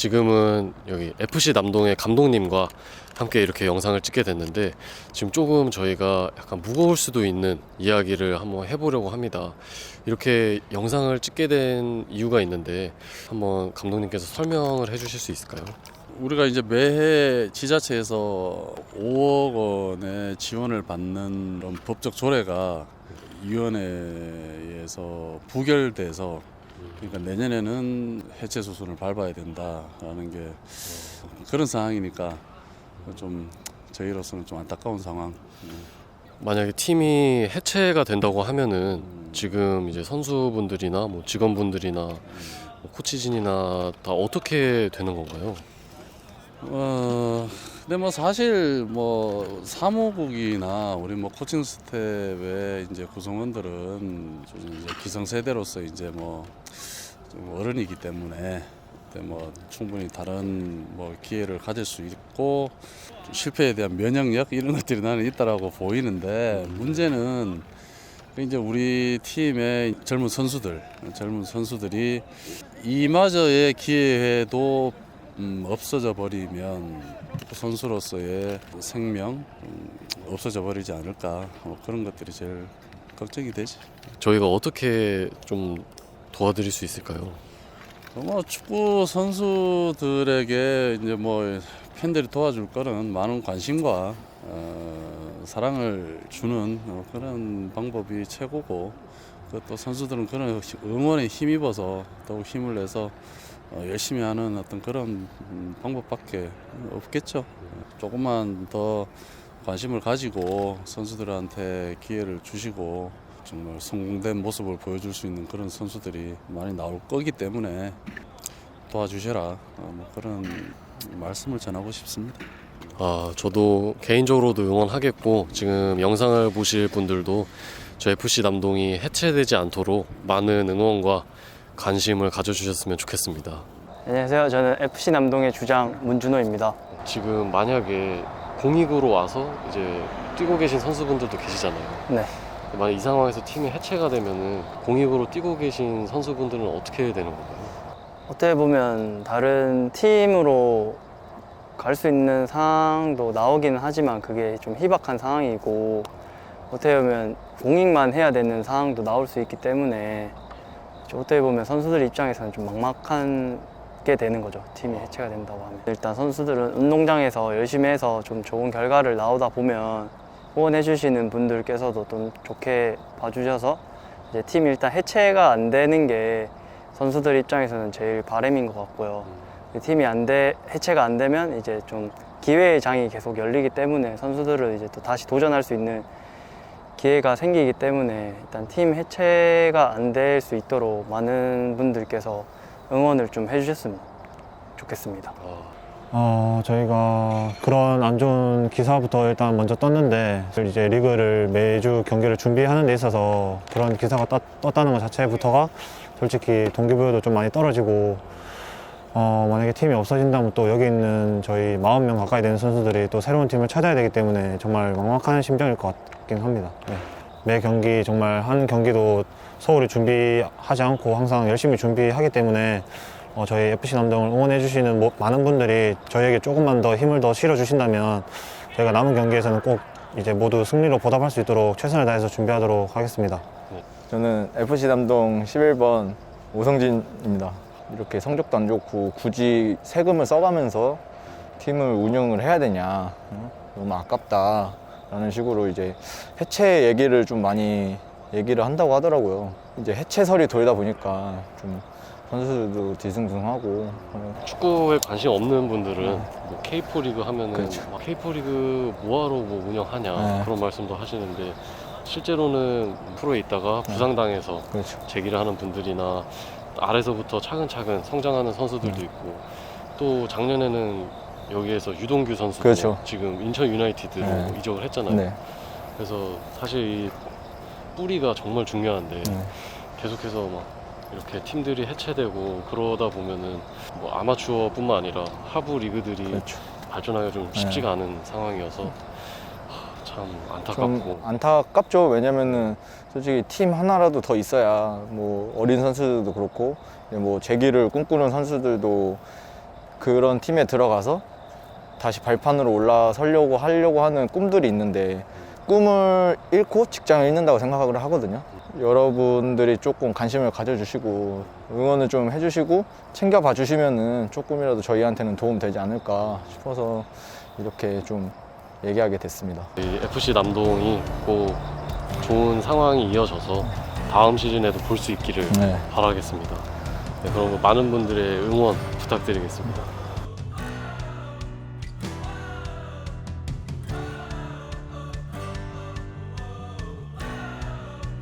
지금은 여기 FC 남동의 감독님과 함께 이렇게 영상을 찍게 됐는데 지금 조금 저희가 약간 무거울 수도 있는 이야기를 한번 해보려고 합니다. 이렇게 영상을 찍게 된 이유가 있는데 한번 감독님께서 설명을 해주실 수 있을까요? 우리가 이제 매해 지자체에서 5억 원의 지원을 받는 법적 조례가 위원회에서 부결돼서 그러니까 내년에는 해체 수순을 밟아야 된다라는 게 그런 상황이니까 좀 저희로서는 좀 안타까운 상황. 만약에 팀이 해체가 된다고 하면은 지금 이제 선수분들이나 뭐 직원분들이나 뭐 코치진이나 다 어떻게 되는 건가요? 어, 근데 뭐 사실 뭐 사무국이나 우리 뭐 코칭 스텝의 이제 구성원들은 좀 이제 기성세대로서 이제 뭐 좀 어른이기 때문에 뭐 충분히 다른 뭐 기회를 가질 수 있고 좀 실패에 대한 면역력 이런 것들이 나는 있다라고 보이는데 문제는 그 이제 우리 팀의 젊은 선수들, 젊은 선수들이 이마저의 기회도 음, 없어져 버리면 선수로서의 생명 음, 없어져 버리지 않을까 뭐 그런 것들이 제일 걱정이 되지. 저희가 어떻게 좀 도와드릴 수 있을까요? 뭐 축구 선수들에게 이제 뭐 팬들이 도와줄 거는 많은 관심과 어, 사랑을 주는 어, 그런 방법이 최고고 그또 선수들은 그런 응원에 힘입어서 더욱 힘을 내서 어, 열심히 하는 어떤 그런 음, 방법밖에 없겠죠. 조금만 더 관심을 가지고 선수들한테 기회를 주시고 정말 성공된 모습을 보여줄 수 있는 그런 선수들이 많이 나올 거기 때문에 도와주셔라 어, 뭐 그런 말씀을 전하고 싶습니다. 아, 저도 개인적으로도 응원하겠고 지금 영상을 보실 분들도 저 FC 남동이 해체되지 않도록 많은 응원과 관심을 가져주셨으면 좋겠습니다. 안녕하세요. 저는 FC 남동의 주장 문준호입니다. 지금 만약에 공익으로 와서 이제 뛰고 계신 선수분들도 계시잖아요. 네. 만약 이 상황에서 팀이 해체가 되면은 공익으로 뛰고 계신 선수분들은 어떻게 되는 건가요? 어떻게 보면 다른 팀으로 갈 수 있는 상황도 나오기는 하지만 그게 좀 희박한 상황이고 어떻게 보면 공익만 해야 되는 상황도 나올 수 있기 때문에 좀 어떻게 보면 선수들 입장에서는 좀 막막하게 되는 거죠. 팀이 해체가 된다고 하면. 일단 선수들은 운동장에서 열심히 해서 좀 좋은 결과를 나오다 보면 후원해 주시는 분들께서도 좀 좋게 봐주셔서 이제 팀이 일단 해체가 안 되는 게 선수들 입장에서는 제일 바람인 것 같고요. 팀이 안 돼, 해체가 안 되면 이제 좀 기회의 장이 계속 열리기 때문에 선수들은 이제 또 다시 도전할 수 있는 기회가 생기기 때문에 일단 팀 해체가 안 될 수 있도록 많은 분들께서 응원을 좀 해주셨으면 좋겠습니다. 아, 어, 저희가 그런 안 좋은 기사부터 일단 먼저 떴는데 이제 리그를 매주 경기를 준비하는 데 있어서 그런 기사가 떴, 떴다는 것 자체부터가 솔직히 동기부여도 좀 많이 떨어지고 어, 만약에 팀이 없어진다면 또 여기 있는 저희 40명 가까이 되는 선수들이 또 새로운 팀을 찾아야 되기 때문에 정말 막막한 심정일 것 같 긴 합니다. 네. 매 경기 정말 한 경기도 소홀히 준비하지 않고 항상 열심히 준비하기 때문에 어, 저희 FC 남동을 응원해 주시는 모- 많은 분들이 저희에게 조금만 더 힘을 더 실어 주신다면 저희가 남은 경기에서는 꼭 이제 모두 승리로 보답할 수 있도록 최선을 다해서 준비하도록 하겠습니다. 저는 FC 남동 11번 오성진입니다. 이렇게 성적도 안 좋고 굳이 세금을 써가면서 팀을 운영을 해야 되냐. 어? 너무 아깝다. 라는 식으로 이제 해체 얘기를 좀 많이 얘기를 한다고 하더라고요. 이제 해체설이 돌다 보니까 좀 선수들도 뒤숭숭하고 어, 축구에 관심 없는 분들은 뭐 K4 리그 하면은 그렇죠. 막 K4 리그 뭐하러 뭐 운영하냐 네. 그런 말씀도 하시는데 실제로는 프로에 있다가 부상당해서 그렇죠. 재기를 하는 분들이나 아래서부터 차근차근 성장하는 선수들도 네. 있고 또 작년에는 여기에서 유동규 선수도 그렇죠. 지금 인천 유나이티드로 네. 이적을 했잖아요. 네. 그래서 사실 이 뿌리가 정말 중요한데 네. 계속해서 막 이렇게 팀들이 해체되고 그러다 보면은 뭐 아마추어뿐만 아니라 하부 리그들이 그렇죠. 발전하기가 좀 쉽지가 않은 상황이어서 하, 참좀 안타깝고 안타깝죠. 왜냐면은 솔직히 팀 하나라도 더 있어야 뭐 어린 선수들도 그렇고 뭐 재기를 꿈꾸는 선수들도 그런 팀에 들어가서 다시 발판으로 올라서려고 하려고 하는 꿈들이 있는데 꿈을 잃고 직장을 잃는다고 생각을 하거든요. 여러분들이 조금 관심을 가져주시고 응원을 좀 해주시고 챙겨봐 주시면은 조금이라도 저희한테는 도움 되지 않을까 싶어서 이렇게 좀 얘기하게 됐습니다. 이 FC 남동이 꼭 좋은 상황이 이어져서 다음 시즌에도 볼 수 있기를 네. 바라겠습니다. 네, 그럼 많은 분들의 응원 부탁드리겠습니다.